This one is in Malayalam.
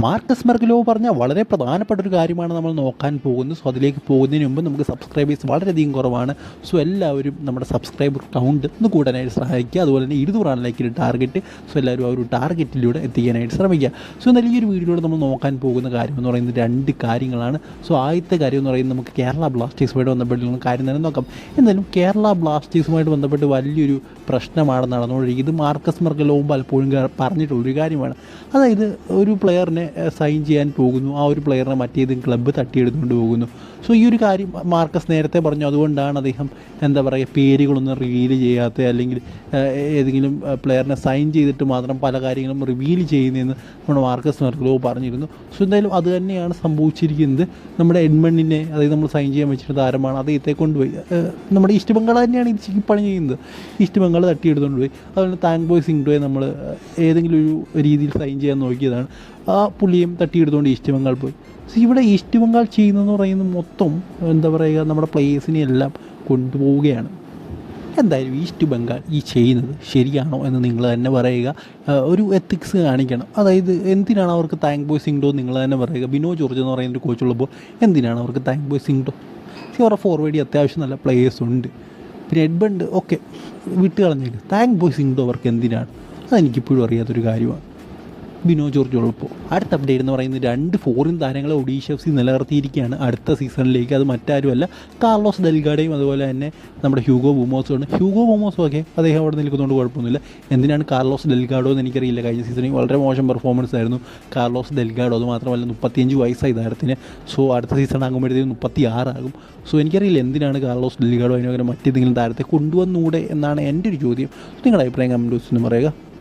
മാർക്കസ് മെർഗലോ പറഞ്ഞ വളരെ പ്രധാനപ്പെട്ട ഒരു കാര്യമാണ് നമ്മൾ നോക്കാൻ പോകുന്നത്. സോ അതിലേക്ക് പോകുന്നതിന് മുമ്പ് നമുക്ക് സബ്സ്ക്രൈബേഴ്സ് വളരെയധികം കുറവാണ്. സോ എല്ലാവരും നമ്മുടെ സബ്സ്ക്രൈബർ കൗണ്ട് ഒന്ന് കൂടാനായിട്ട് സഹായിക്കുക. അതുപോലെ തന്നെ ഇരുന്നൂറാണിലേക്ക് ഒരു ടാർഗറ്റ് സോ എല്ലാവരും ആ ഒരു ടാർഗറ്റിലൂടെ എത്തിക്കാനായിട്ട് ശ്രമിക്കുക. സോ എന്നാൽ ഈ ഒരു വീഡിയോയിലൂടെ നമ്മൾ നോക്കാൻ പോകുന്ന കാര്യം എന്ന് പറയുന്നത് രണ്ട് കാര്യങ്ങളാണ്. സോ ആദ്യത്തെ കാര്യം എന്ന് പറയുന്നത് നമുക്ക് കേരള ബ്ലാസ്റ്റേഴ്സുമായിട്ട് ബന്ധപ്പെട്ടുള്ള കാര്യം തന്നെ നോക്കാം. എന്തായാലും കേരള ബ്ലാസ്റ്റേഴ്സുമായിട്ട് ബന്ധപ്പെട്ട് വലിയൊരു പ്രശ്നമാണ് നടന്നുകൊണ്ടിരിക്കുന്നത് ഇത് മാർക്കസ് മെർഗലോവും പലപ്പോഴും പറഞ്ഞിട്ടുള്ളൊരു കാര്യമാണ്. അതായത് ഒരു പ്ലെയറിനെ സൈൻ ചെയ്യാൻ പോകുന്നു. ആ ഒരു പ്ലെയറിനെ മറ്റേതും ക്ലബ്ബ് തട്ടിയെടുത്തുകൊണ്ട് പോകുന്നു. സോ ഈ ഒരു കാര്യം മാർക്കസ് നേരത്തെ പറഞ്ഞു. അതുകൊണ്ടാണ് അദ്ദേഹം എന്താ പറയുക പേരുകളൊന്നും റിവീൽ ചെയ്യാത്ത അല്ലെങ്കിൽ ഏതെങ്കിലും പ്ലെയറിനെ സൈൻ ചെയ്തിട്ട് മാത്രം പല കാര്യങ്ങളും റിവീൽ ചെയ്യുന്നതെന്ന് നമ്മുടെ മാർക്കസ് മെർക്കലോ പറഞ്ഞിരുന്നു. സോ എന്തായാലും അത് തന്നെയാണ് സംഭവിച്ചിരിക്കുന്നത്. നമ്മുടെ എഡ്മണ്ടിനെ അതായത് നമ്മൾ സൈൻ ചെയ്യാൻ വെച്ചിട്ട് താരമാണ് അദ്ദേഹത്തെ കൊണ്ടുപോയി. നമ്മുടെ ഈസ്റ്റ് ബംഗാൾ തന്നെയാണ് ഇത് പണി ചെയ്യുന്നത്. ഈസ്റ്റ് ബംഗാൾ തട്ടിയെടുത്തുകൊണ്ട് പോയി. അതുപോലെ താങ്ക് ബോയ് സിംഗ്ഡോയെ നമ്മൾ ഏതെങ്കിലും ഒരു രീതിയിൽ സൈൻ ചെയ്യാൻ നോക്കിയതാണ്. പുള്ളിയും തട്ടിയെടുത്തുകൊണ്ട് ഈസ്റ്റ് ബംഗാൾ പോയി. സോ ഇവിടെ ഈസ്റ്റ് ബംഗാൾ ചെയ്യുന്നതെന്ന് പറയുന്നത് മൊത്തം എന്താ പറയുക നമ്മുടെ പ്ലേയേഴ്സിനെ എല്ലാം കൊണ്ടുപോവുകയാണ്. എന്തായാലും ഈസ്റ്റ് ബംഗാൾ ഈ ചെയ്യുന്നത് ശരിയാണോ എന്ന് നിങ്ങൾ തന്നെ പറയുക. ഒരു എത്തിക്സ് കാണിക്കണം. അതായത് എന്തിനാണ് അവർക്ക് താങ്ക് ബോയ് സിംഗ്ഡോ നിങ്ങൾ തന്നെ പറയുക. ബിനോ ജോർജ് എന്ന് പറയുന്ന ഒരു കോച്ചുള്ളപ്പോൾ എന്തിനാണ് അവർക്ക് താങ്ക് ബോയ് സിംഗ്ഡോ സി അവരുടെ ഫോർവേഡ് അത്യാവശ്യം നല്ല പ്ലേയേഴ്സ് ഉണ്ട്. പിന്നെ എഡ്ബണ്ട് ഓക്കെ വിട്ട് കളഞ്ഞേക്ക് താങ്ക് ബോയ് സിംഗ്ഡോ അവർക്ക് എന്തിനാണ്? അതെനിക്കിപ്പോഴും അറിയാത്തൊരു കാര്യമാണ്. ബിനോ ജോർജ് ഉള്ളപ്പോൾ അടുത്ത അപ്ഡേറ്റ് എന്ന് പറയുന്നത് രണ്ട് ഫോറിൻ താരങ്ങളെ ഒഡീഷ എഫ് സി നിലനിർത്തിയിരിക്കുകയാണ് അടുത്ത സീസണിലേക്ക് അത് മറ്റാരുമല്ല കാർലോസ് ഡെൽഗാഡയും അതുപോലെ തന്നെ നമ്മുടെ ഹ്യൂഗോ ബുമോസുമാണ് ഹ്യൂഗോ ബുമോസും ഒക്കെ അദ്ദേഹം അവിടെ നിൽക്കുന്നതുകൊണ്ട് കുഴപ്പമൊന്നുമില്ല. എന്തിനാണ് കാർലോസ് ഡെൽഗാഡോ എന്ന് എനിക്കറിയില്ല. കഴിഞ്ഞ സീസണിൽ വളരെ മോശം പെർഫോമൻസ് ആയിരുന്നു കാർലോസ് ഡെൽഗാഡോ. അത് മാത്രമല്ല മുപ്പത്തിയഞ്ച് വയസ്സായി താരത്തിന്. സോ അടുത്ത സീസൺ ആകുമ്പോഴത്തേക്കും മുപ്പത്തി ആറാകും സോ എനിക്കറിയില്ല എന്തിനാണ് കാർലോസ് ഡെൽഗാഡോ അതിനെ മറ്റേതെങ്കിലും താരത്തെ കൊണ്ടുവന്നൂടെ എന്നാണ് എന്റെ ഒരു ചോദ്യം. നിങ്ങളുടെ അഭിപ്രായം കമന്റ് ബോക്സിൽ പറയുക.